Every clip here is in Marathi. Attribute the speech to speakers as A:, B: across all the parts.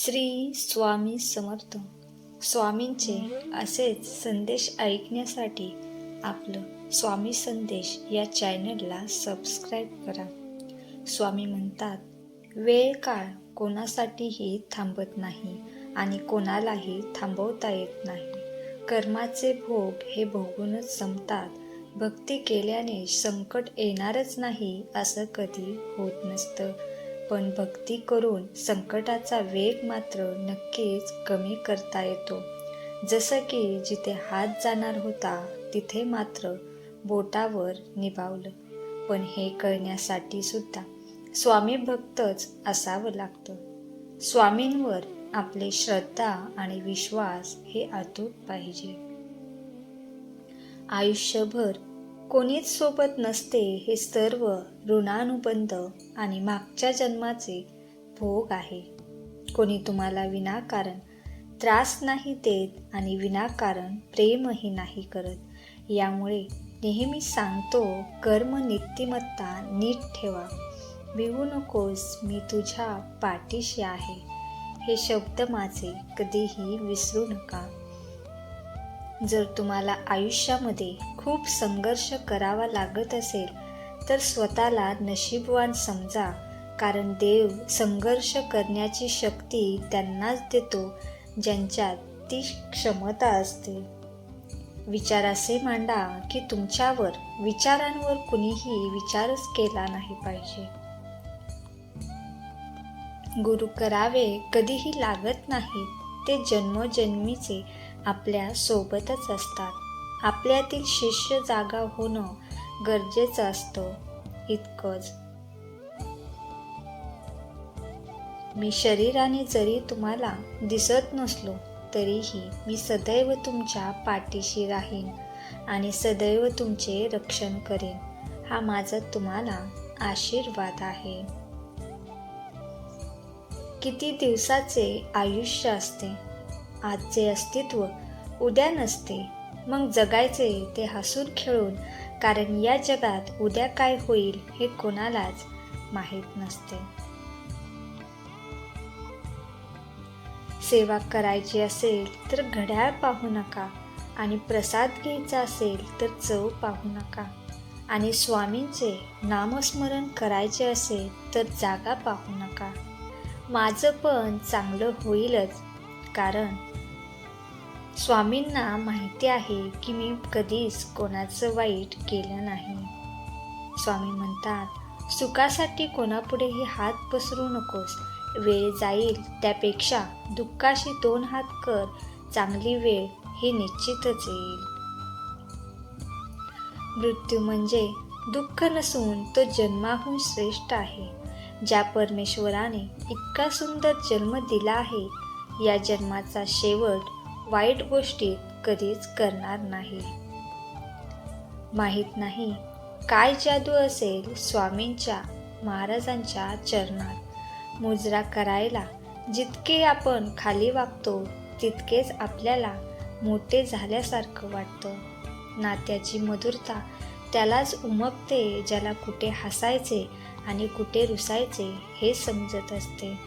A: श्री स्वामी समर्थ. स्वामींचे असेच संदेश ऐकण्यासाठी आपलं स्वामी संदेश या चॅनलला सबस्क्राईब करा. स्वामी म्हणतात वेळ काळ कोणासाठीही थांबत नाही आणि कोणालाही थांबवता येत नाही. कर्माचे भोग हे भोगूनच संपतात. भक्ती केल्याने संकट येणारच नाही असं कधी होत नसतं. पण भक्ती करून संकटाचा वेग मात्र नक्कीच कमी करता येतो. जसं की जिथे हात जाणार होता तिथे मात्र बोटावर निभावलं. पण हे कळण्यासाठी सुद्धा स्वामी भक्तच असावं लागतं. स्वामींवर आपले श्रद्धा आणि विश्वास हे अतूट पाहिजे. आयुष्यभर कोणीच सोबत नसते हे सर्व ऋणानुबंध आणि मागच्या जन्माचे भोग आहे. कोणी तुम्हाला विनाकारण त्रास नाही देत आणि विनाकारण प्रेमही नाही करत. यामुळे नेहमी सांगतो कर्म नित्यमत्ता नीट ठेवा. भिवू नकोस मी तुझ्या पाठीशी आहे. हे शब्द माझे कधीही विसरू नका. जर तुम्हाला आयुष्यामध्ये खूप संघर्ष करावा लागत असेल तर स्वतःला नशीबवान समजा कारण देव संघर्ष करण्याची शक्ती त्यांनाच देतो ज्यांच्यात ती क्षमता असते. विचार असे मांडा की तुमच्यावर विचारांवर कुणीही विचारच केला नाही पाहिजे. गुरु करावे कधीही लागत नाहीत ते जन्मोजन्मीचे आपल्या सोबतच असतात. आपल्यातील शिष्य जागा होणं गरजेचं असतं. इतकंच. मी शरीराने जरी तुम्हाला दिसत नसलो तरीही मी सदैव तुमच्या पाठीशी राहीन आणि सदैव तुमचे रक्षण करेन. हा माझा तुम्हाला आशीर्वाद आहे. किती दिवसाचे आयुष्य असते. आजचे अस्तित्व उद्या नसते. मग जगायचे ते हसून खेळून कारण या जगात उद्या काय होईल हे कोणालाच माहीत नसते. सेवा करायची असेल तर घड्याळ पाहू नका आणि प्रसाद घ्यायचा असेल तर चव पाहू नका. आणि स्वामींचे नामस्मरण करायचे असेल तर जागा पाहू नका. माझं पण चांगलं होईलच कारण स्वामींना माहिती आहे की मी कधीच कोणाचं वाईट केलं नाही. स्वामी म्हणतात सुखासाठी कोणापुढेही हात पसरू नकोस. वेळ जाईल त्यापेक्षा दुःखाशी दोन हात कर. चांगली वेळ ही निश्चितच येईल. मृत्यू म्हणजे दुःख नसून तो जन्माहून श्रेष्ठ आहे. ज्या परमेश्वराने इतका सुंदर जन्म दिला आहे या जन्माचा शेवट वाईट गोष्टी कधीच करणार नाही. माहीत नाही काय जादू असेल स्वामींच्या महाराजांच्या चरणात. मुजरा करायला जितके आपण खाली वागतो तितकेच आपल्याला मोठे झाल्यासारखं वाटतं. नात्याची मधुरता त्यालाच उमगते ज्याला कुठे हसायचे आणि कुठे रुसायचे हे समजत असते.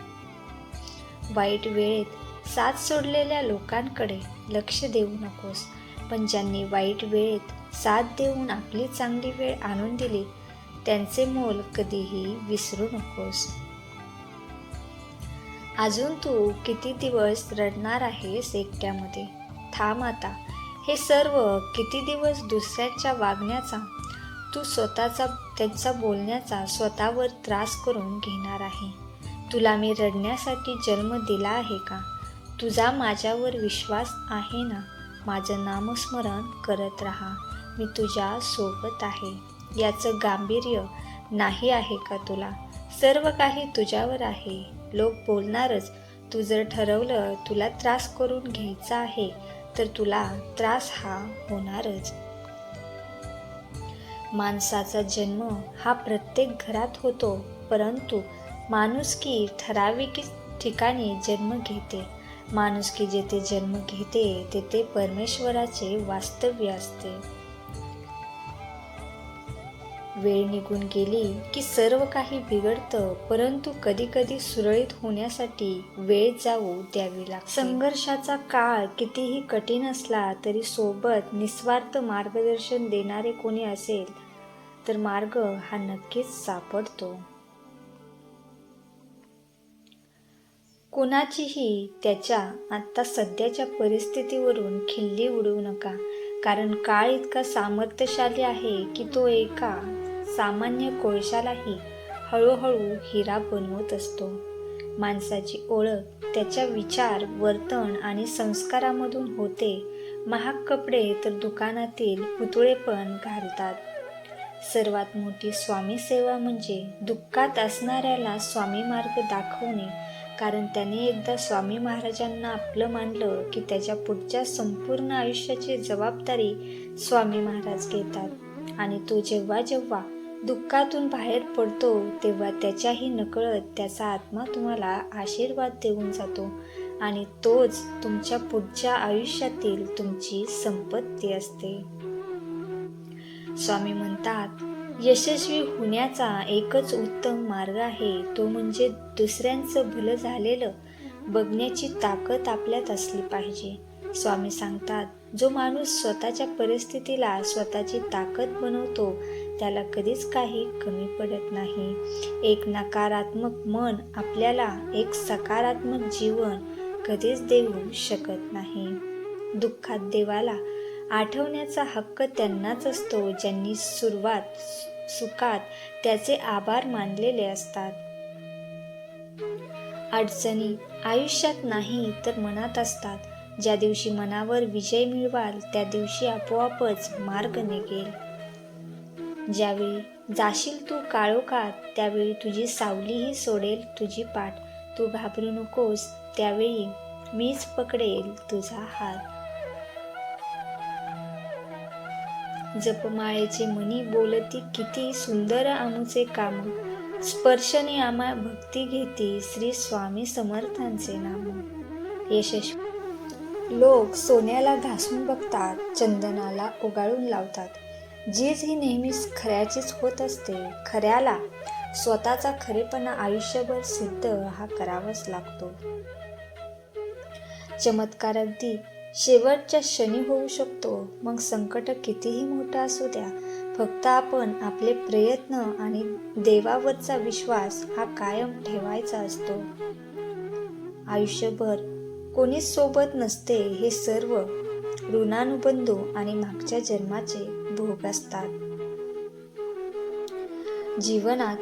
A: वाईट वेळेत साथ सोडलेल्या लोकांकडे लक्ष देऊ नकोस. पण ज्यांनी वाईट वेळेत साथ देऊन आपली चांगली वेळ आणून दिली त्यांचे मोल कधीही विसरू नकोस. अजून तू किती दिवस रडणार आहेस एकट्यामध्ये? थांब आता. हे सर्व किती दिवस दुसऱ्यांच्या वागण्याचा तू स्वतःचा त्यांचा बोलण्याचा स्वतःवर त्रास करून घेणार आहे? तुला मी रडण्यासाठी जन्म दिला आहे का? तुझा माझ्यावर विश्वास आहे ना? माझं नामस्मरण करत राहा. मी तुझ्या सोबत आहे. याचं गांभीर्य नाही आहे का तुला? सर्व काही तुझ्यावर आहे. लोक बोलणारच तू जर ठरवलं तुला त्रास करून घ्यायचा आहे तर तुला त्रास हा होणारच. माणसाचा जन्म हा प्रत्येक घरात होतो परंतु माणूस की ठराविक ठिकाणी जन्म घेते. माणुसकी जेथे जन्म घेते तेथे परमेश्वराचे वास्तव्य असते. वेळ निघून गेली की सर्व काही बिघडतं परंतु कधी कधी सुरळीत होण्यासाठी वेळ जाऊ द्यावी लागते. संघर्षाचा काळ कितीही कठीण असला तरी सोबत निस्वार्थ मार्गदर्शन देणारे कोणी असेल तर मार्ग हा नक्कीच सापडतो. कुणाचीही त्याच्या आत्ता सध्याच्या परिस्थितीवरून खिल्ली उडवू नका. कारण काळ इतका सामर्थ्यशाली आहे की तो एका सामान्य कोळशालाही हळूहळू हिरा बनवत असतो. माणसाची ओळख त्याच्या विचार वर्तन आणि संस्कारामधून होते. महाग कपडे तर दुकानातील पुतळे पण घालतात. सर्वात मोठी स्वामी सेवा म्हणजे दुःखात असणाऱ्याला स्वामी मार्ग दाखवणे कारण त्याने एकदा स्वामी महाराजांना आपलं मानलं की त्याच्या पुढच्या संपूर्ण आयुष्याची जबाबदारी स्वामी महाराज घेतात. आणि तो जेव्हा जेव्हा दुःखातून बाहेर पडतो तेव्हा त्याच्याही नकळत त्याचा आत्मा तुम्हाला आशीर्वाद देऊन जातो. आणि तोच तुमच्या पुढच्या आयुष्यातील तुमची संपत्ती असते. स्वामी म्हणतात यशस्वी होण्याचा एकच उत्तम मार्ग आहे. तो म्हणजे दुसऱ्यांचं भलं झालेलं बघण्याची ताकद आपल्यात असली पाहिजे. स्वामी सांगतात जो माणूस स्वतःच्या परिस्थितीला स्वतःची ताकद बनवतो त्याला कधीच काही कमी पडत नाही. एक नकारात्मक मन आपल्याला एक सकारात्मक जीवन कधीच देऊ शकत नाही. दुःखात देवाला आठवण्याचा हक्क त्यांनाच असतो ज्यांनी सुरुवात सुखात त्याचे आभार मानलेले असतात. अडचणी आयुष्यात नाही तर मनात असतात. ज्या दिवशी मनावर विजय मिळवाल त्या दिवशी आपोआपच मार्ग निघेल. ज्यावेळी जाशील तू काळोखात त्यावेळी तुझी सावलीही सोडेल तुझी पाठ. तू घाबरू नकोस त्यावेळी मीच पकडेल तुझा हात. जपमाळेचे मनी बोलती किती सुंदर आमुचे काम. स्पर्शने आम्हा भक्ती घेती श्री स्वामी समर्थांचे नाम. यशस्वी. लोक सोन्याला घासून बघतात चंदनाला उगाळून लावतात. जीज ही नेहमीच खऱ्याचीच होत असते. खऱ्याला स्वतःचा खरेपणा आयुष्यभर सिद्ध हा करावाच लागतो. चमत्कार अगदी शेवटच्या क्षणी होऊ शकतो. मग संकट कितीही मोठं असू द्या फक्त आपण आपले प्रयत्न आणि देवावरचा विश्वास हा कायम ठेवायचा असतो. आयुष्यभर कोणीच सोबत नसते हे सर्व ऋणानुबंधू आणि मागच्या जन्माचे भोग असतात. जीवनात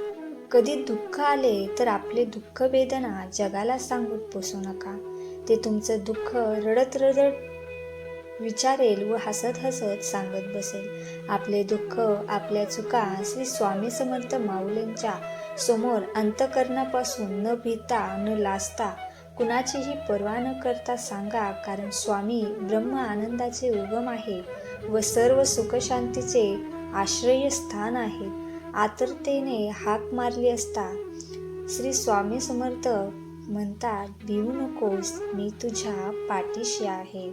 A: कधी दुःख आले तर आपले दुःख वेदना जगाला सांगून पोसू नका. ते तुमचं दुःख रडत रडत विचारेल व हसत हसत सांगत बसेल. आपले दुःख आपल्या चुका श्री स्वामी समर्थ माऊलींच्या समोर अंतकरणापासून न भीता न लाजता कुणाचीही पर्वा न करता सांगा कारण स्वामी ब्रह्म आनंदाचे उगम आहे व सर्व सुखशांतीचे आश्रयस्थान आहे. आतरतेने हाक मारली असता श्री स्वामी समर्थ म्हणतात भिवू नकोस मी तुझ्या पाठीशी आहे.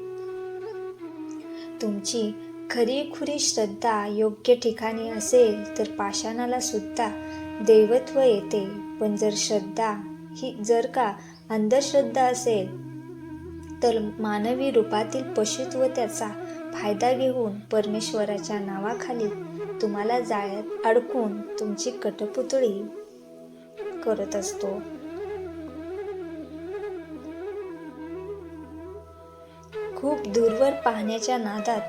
A: तुमची खरी खुरी श्रद्धा योग्य ठिकाणी असेल तर पाषाणाला सुद्धा दैवत्व येते. पण जर श्रद्धा ही जर का अंधश्रद्धा असेल तर मानवी रूपातील पशुत्व त्याचा फायदा घेऊन परमेश्वराच्या नावाखाली तुम्हाला जाळ्यात अडकून तुमची कटपुतळी करत असतो. खूप दूरवर पाहण्याच्या नादात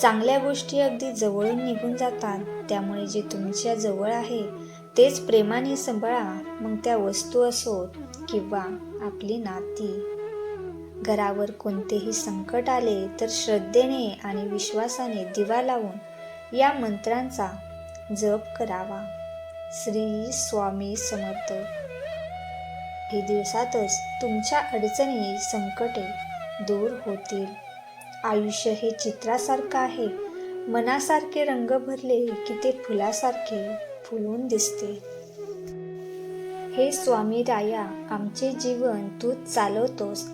A: चांगल्या गोष्टी अगदी जवळून निघून जातात. त्यामुळे जे तुमच्या जवळ आहे तेच प्रेमाने सांभाळा. मग त्या वस्तू असोत किंवा आपली नाती. घरावर कोणतेही संकट आले तर श्रद्धेने आणि विश्वासाने दिवा लावून या मंत्रांचा जप करावा. श्री स्वामी समर्थ. हे दिवसातच तुमच्या अडचणी संकटे दूर होतील. आयुष्य हे चित्रासारखं आहे. मनासारखे रंग भरले की ते फुलासारखे फुलून दिसते. हे स्वामी राया आमचे जीवन तूच चालवतोस.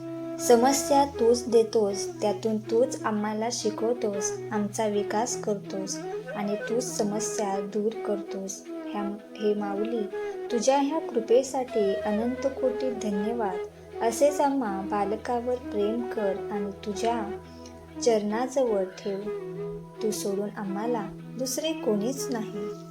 A: समस्या तूच देतोस त्यातून तूच आम्हाला शिकवतोस आमचा विकास करतोस आणि तूच समस्या दूर करतोस. ह्या हे माऊली तुझ्या ह्या कृपेसाठी अनंत कोटी धन्यवाद. असेच आम्हा बालकावर प्रेम कर आणि तुझ्या चरणाजवळ ठेव. तू सोडून आम्हाला दुसरे कोणीच नाही.